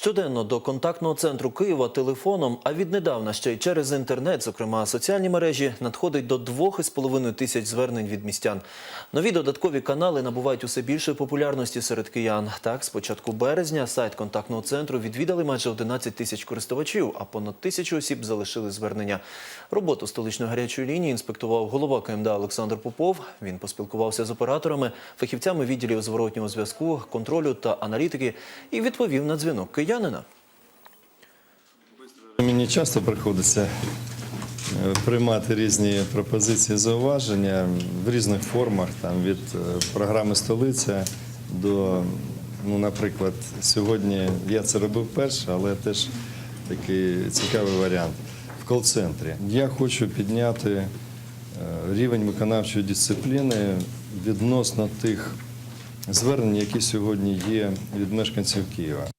Щоденно до контактного центру Києва телефоном, а віднедавна ще й через інтернет, зокрема соціальні мережі, надходить до 2,5 тисяч звернень від містян. Нові додаткові канали набувають усе більшої популярності серед киян. Так, з початку березня сайт контактного центру відвідали майже 11 тисяч користувачів, а понад тисячу осіб залишили звернення. Роботу столичної гарячої лінії інспектував голова КМДА Олександр Попов. Він поспілкувався з операторами, фахівцями відділів зворотнього зв'язку, контролю та аналітики і відповів на дзвінок киянина. Мені часто приходиться е, приймати різні пропозиції, зауваження в різних формах, там від е, програми столиця до, ну, наприклад, сьогодні я це робив перше, але теж такий цікавий варіант в кол-центрі. Я хочу підняти е, рівень виконавчої дисципліни відносно тих звернень, які сьогодні є від мешканців Києва.